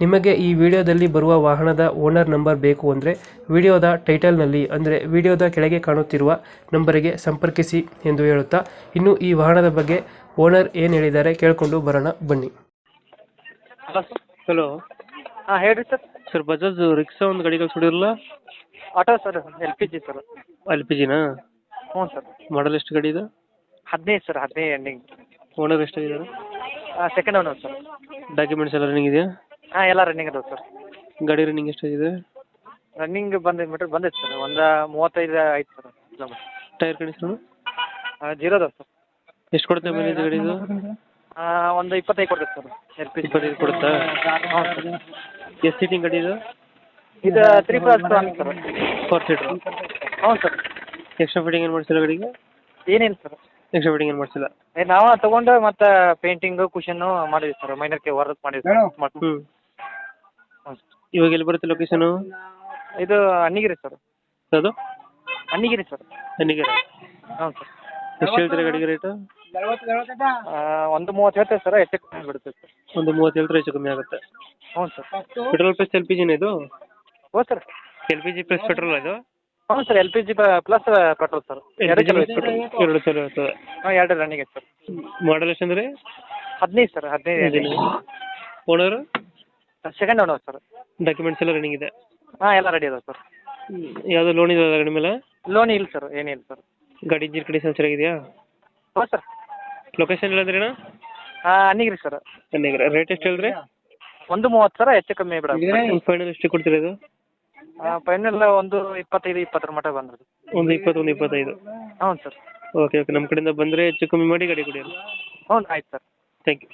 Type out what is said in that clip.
ನಿಮಗೆ ಈ ವಿಡಿಯೋದಲ್ಲಿ ಬರುವ ವಾಹನದ ಓನರ್ ನಂಬರ್ ಬೇಕು ಅಂದರೆ ವಿಡಿಯೋದ ಟೈಟಲ್ನಲ್ಲಿ ಅಂದರೆ ವಿಡಿಯೋದ ಕೆಳಗೆ ಕಾಣುತ್ತಿರುವ ನಂಬರಿಗೆ ಸಂಪರ್ಕಿಸಿ ಎಂದು ಹೇಳುತ್ತಾ ಇನ್ನು ಈ ವಾಹನದ ಬಗ್ಗೆ ಓನರ್ ಏನು ಹೇಳಿದ್ದಾರೆ ಕೇಳಿಕೊಂಡು ಬರೋಣ ಬನ್ನಿ. Hello sir. ಹಲೋ. ಹಾಂ ಹೇಳ್ರಿ ಸರ್. ಸರ್ ಬಜಾಜ್ ರಿಕ್ಷಾ ಒಂದು ಗಾಡಿ ಸುಡಿರಲ್ಲ auto sir L P G sir. L P ಜಿನಾ? ಹ್ಞೂ ಸರ್. ಮಾಡಲ್ ಎಷ್ಟು ಗಾಡಿ ಇದೆ? ಹದಿನೈದು ಸರ್ ಹದಿನೈದು ಎಂಡಿಂಗ್ ಓನರ್ ಎಷ್ಟಾಗಿದ್ದಾರೆ ಸೆಕೆಂಡ್ ಓನರ್ ಸರ್. ಡಾಕ್ಯುಮೆಂಟ್ಸ್ ಎಲ್ಲ ರನ್ನಿಂಗ್ ಇದೆಯಾ? ಹಾಂ ಎಲ್ಲ ರನ್ನಿಂಗ್ ಅದಾವೆ ಸರ್ ಗಾಡಿ ರನ್ನಿಂಗ್ ಎಷ್ಟಾಗಿದೆ ರನ್ನಿಂಗ್ ಬಂದು ಮೀಟ್ರ್ ಬಂದೈತೆ ಸರ್ ಒಂದು ಮೂವತ್ತೈದು ಆಯ್ತು sir kilometre tyre condition zero ಅದಾವೆ ಸರ್ ಎಷ್ಟು ಕೊಡುತ್ತೆ ಮೈಲೇಜ್ ಗಾಡಿದು ಒಂದು ಇಪ್ಪತ್ತೈದು ಕೊಡ್ತೈತೆ ಸರ್ ಎಲ್ ಪಿ ಇಪ್ಪತ್ತೈದು ಕೊಡುತ್ತಾ? ಹಾಂ ಸರ್ ಎಷ್ಟು ಸೀಟಿಂಗ್ ಗಾಡಿ ಇದು? ಇದು three plus one sir four seater ಹ್ಞೂ ಸರ್ ಎಕ್ಸ್ಟ್ರಾ ಫಿಟ್ಟಿಂಗ್ ಏನು ಮಾಡಿಸಿಲ್ಲ ಗಾಡಿಗೆ? ಏನಿಲ್ಲ ಸರ್ ಎಕ್ಸ್ಟ್ರಾ ಫಿಟ್ಟಿಂಗ್ ಏನು ಮಾಡಿಸಿಲ್ಲ? ಏ ನಾವು ತೊಗೊಂಡು ಮತ್ತೆ ಪೇಂಟಿಂಗು ಕುಷನ್ನು ಮಾಡಿದ್ವಿ ಸರ್ ಮೈನರ್ಗೆ ವರ್ಕ್ ಮಾಡಿದ್ವಿ ಇವಾಗ ಎಲ್ಲಿ ಬರುತ್ತೆ ಲೊಕೇಶನ್ ಇದು ಅನ್ನಿಗಿರಿ ಸರ್ ಅದು ಅನ್ನಿಗಿರಿ ಸರ್ ಅಣ್ಣಿಗಿರಿ. ಹ್ಞೂ ಸರ್ ಎಷ್ಟು ಹೇಳ್ತೀರಾ ಗಾಡಿಗೆ ರೇಟು ಒಂದು ಮೂವತ್ತು ಹೇಳ್ತೇವೆ ಸರ್ ಹೆಚ್ಚು ಕಮ್ಮಿ ಬಿಡುತ್ತೆ ಸರ್ ಒಂದು ಮೂವತ್ತು ಹೇಳ್ತಾರೆ ಹೆಚ್ಚು ಕಮ್ಮಿ ಆಗುತ್ತೆ. ಹ್ಞೂ sir petrol plus L P ಜಿನ ಇದು? ಹ್ಞೂ sir L P G plus petrol ಇದು? ಹ್ಞೂ sir L P G plus petrol sir ಎರಡು ಚಲೋ ಎರಡು ಚಲೋ ಇರ್ತದೆ. ಹಾಂ ಎರಡು ರನ್ನಿಂಗ್ ಐತೆ ಸರ್ ಮಾಡಲ್ ಎಷ್ಟಂದ್ರೆ ಹದಿನೈದು ಸರ್ ಹದಿನೈದು. Owner second owner sir documents ಎಲ್ಲ ರನ್ನಿಂಗ್ ಇದೆ? ಹಾಂ ಎಲ್ಲ ರೆಡಿ ಅದಾವೆ ಸರ್ ಯಾವುದು ಲೋನ್ ಇದೆ ಗಾಡಿ ಮೇಲೆ? ಲೋನ್ ಇಲ್ಲ ಸರ್ ಏನಿಲ್ಲ ಸರ್ ಗಾಡಿ ಇಂಜಿನ್ ಕಂಡೀಷನ್ ಚೆನ್ನಾಗಿದೆಯಾ ಹಾಂ ಸರ್ ಲೊಕೇಶನ್ ಇಲ್ಲಂದ್ರೇನ ಹಾಂ ಅನ್ನಿಗಿರಿ ಸರ್ ಅನ್ನಿಗಿರಿ ರೇಟ್ ಎಷ್ಟು ಹೇಳಿದ್ರಿ ಒಂದು ಮೂವತ್ತು ಸರ್ ಹೆಚ್ಚು ಕಮ್ಮಿ ಬಿಡ ಫೈನಲ್ ಎಷ್ಟು ಕೊಡ್ತೀರಿ ಇದು ಫೈನಲ್ ಒಂದು ಇಪ್ಪತ್ತೈದು ಇಪ್ಪತ್ತರ ಮಟ್ಟ ಬಂದ್ರಿ ಒಂದು ಇಪ್ಪತ್ತು ಒಂದು ಇಪ್ಪತ್ತೈದು? ಹ್ಞೂ ಸರ್ ಓಕೆ ಓಕೆ ನಮ್ಮ ಕಡೆಯಿಂದ ಬಂದರೆ ಹೆಚ್ಚು ಕಮ್ಮಿ ಮಾಡಿ ಗಾಡಿ ಕೊಡಿ ಹ್ಞೂ ಆಯ್ತು ಸರ್ ಥ್ಯಾಂಕ್ ಯು